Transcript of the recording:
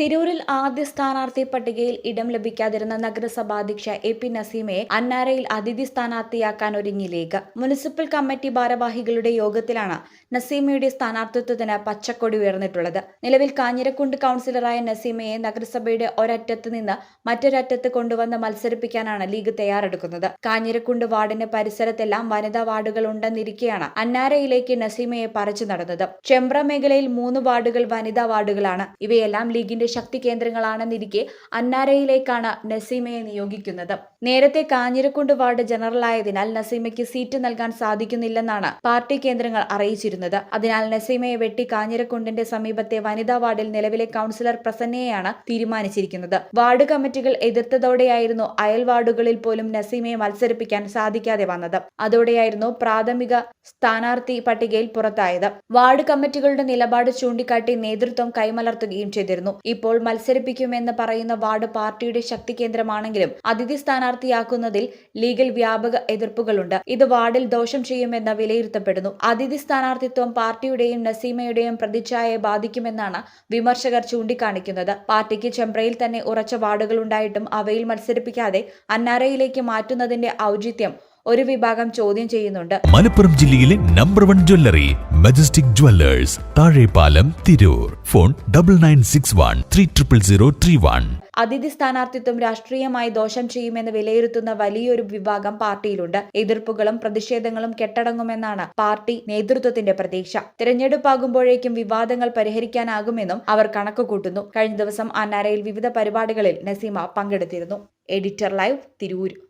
തിരൂരിൽ ആദ്യ സ്ഥാനാർത്ഥി പട്ടികയിൽ ഇടം ലഭിക്കാതിരുന്ന നഗരസഭാധ്യക്ഷ എ പി നസീമയെ അന്നാരയിൽ അതിഥി സ്ഥാനാർത്ഥിയാക്കാൻ ഒരുങ്ങി ലീഗ്. മുനിസിപ്പൽ കമ്മിറ്റി ഭാരവാഹികളുടെ യോഗത്തിലാണ് നസീമയുടെ സ്ഥാനാർത്ഥിത്വത്തിന് പച്ചക്കൊടി ഉയർന്നിട്ടുള്ളത്. നിലവിൽ കാഞ്ഞിരക്കുണ്ട് കൗൺസിലറായ നസീമയെ നഗരസഭയുടെ ഒരറ്റത്ത് നിന്ന് മറ്റൊരറ്റത്ത് കൊണ്ടുവന്ന് മത്സരിപ്പിക്കാനാണ് ലീഗ് തയ്യാറെടുക്കുന്നത്. കാഞ്ഞിരക്കുണ്ട് വാർഡിന് പരിസരത്തെല്ലാം വനിതാ വാർഡുകൾ ഉണ്ടെന്നിരിക്കെയാണ് അന്നാരയിലേക്ക് നസീമയെ പറിച്ചു നടന്നത്. ചെമ്പ്ര മേഖലയിൽ മൂന്ന് വാർഡുകൾ വനിതാ വാർഡുകളാണ്. ഇവയെല്ലാം ലീഗിന്റെ ശക്തി കേന്ദ്രങ്ങളാണെന്നിരിക്കെ അന്നാരയിലേക്കാണ് നസീമയെ നിയോഗിക്കുന്നത്. നേരത്തെ കാഞ്ഞിരക്കുണ്ട് വാർഡ് ജനറലായതിനാൽ നസീമയ്ക്ക് സീറ്റ് നൽകാൻ സാധിക്കുന്നില്ലെന്നാണ് പാർട്ടി കേന്ദ്രങ്ങൾ അറിയിച്ചിരുന്നത്. അതിനാൽ നസീമയെ വെട്ടി കാഞ്ഞിരക്കുണ്ടിന്റെ സമീപത്തെ വനിതാ വാർഡിൽ നിലവിലെ കൌൺസിലർ പ്രസന്നയെയാണ് തീരുമാനിച്ചിരിക്കുന്നത്. വാർഡ് കമ്മിറ്റികൾ എതിർത്തതോടെയായിരുന്നു അയൽ വാർഡുകളിൽ പോലും നസീമയെ മത്സരിപ്പിക്കാൻ സാധിക്കാതെ വന്നത്. അതോടെയായിരുന്നു പ്രാഥമിക സ്ഥാനാർത്ഥി പട്ടികയിൽ പുറത്തായത്. വാർഡ് കമ്മിറ്റികളുടെ നിലപാട് ചൂണ്ടിക്കാട്ടി നേതൃത്വം കൈമലർത്തുകയും ചെയ്തിരുന്നു. ഇപ്പോൾ മത്സരിപ്പിക്കുമെന്ന് പറയുന്ന വാർഡ് പാർട്ടിയുടെ ശക്തി കേന്ദ്രമാണെങ്കിലും അതിഥി സ്ഥാനാർത്ഥിയാക്കുന്നതിൽ ലീഗിൽ വ്യാപക എതിർപ്പുകളുണ്ട്. ഇത് വാർഡിൽ ദോഷം ചെയ്യുമെന്ന് വിലയിരുത്തപ്പെടുന്നു. അതിഥി സ്ഥാനാർത്ഥിത്വം പാർട്ടിയുടെയും നസീമയുടെയും പ്രതിച്ഛായയെ ബാധിക്കുമെന്നാണ് വിമർശകർ ചൂണ്ടിക്കാണിക്കുന്നത്. പാർട്ടിക്ക് ചെമ്പ്രയിൽ തന്നെ ഉറച്ച വാർഡുകളുണ്ടായിട്ടും അവയിൽ മത്സരിപ്പിക്കാതെ അന്നാരയിലേക്ക് മാറ്റുന്നതിന്റെ ഔചിത്യം ഒരു വിഭാഗം ചോദ്യം ചെയ്യുന്നുണ്ട്. മലപ്പുറം ജില്ലയിലെ number one jewellery majestic jewellers Thazhepalam Tirur. Phone double nine six one three triple zero three one അതിഥി സ്ഥാനാർത്ഥിത്വം രാഷ്ട്രീയമായി ദോഷം ചെയ്യുമെന്ന് വിലയിരുത്തുന്ന വലിയൊരു വിഭാഗം പാർട്ടിയിലുണ്ട്. എതിർപ്പുകളും പ്രതിഷേധങ്ങളും കെട്ടടങ്ങുമെന്നാണ് പാർട്ടി നേതൃത്വത്തിന്റെ പ്രതീക്ഷ. തിരഞ്ഞെടുപ്പാകുമ്പോഴേക്കും വിവാദങ്ങൾ പരിഹരിക്കാനാകുമെന്നും അവർ കണക്കുകൂട്ടുന്നു. കഴിഞ്ഞ ദിവസം അന്നാരയിൽ വിവിധ പരിപാടികളിൽ നസീമ പങ്കെടുത്തിരുന്നു. Editor live Tirur.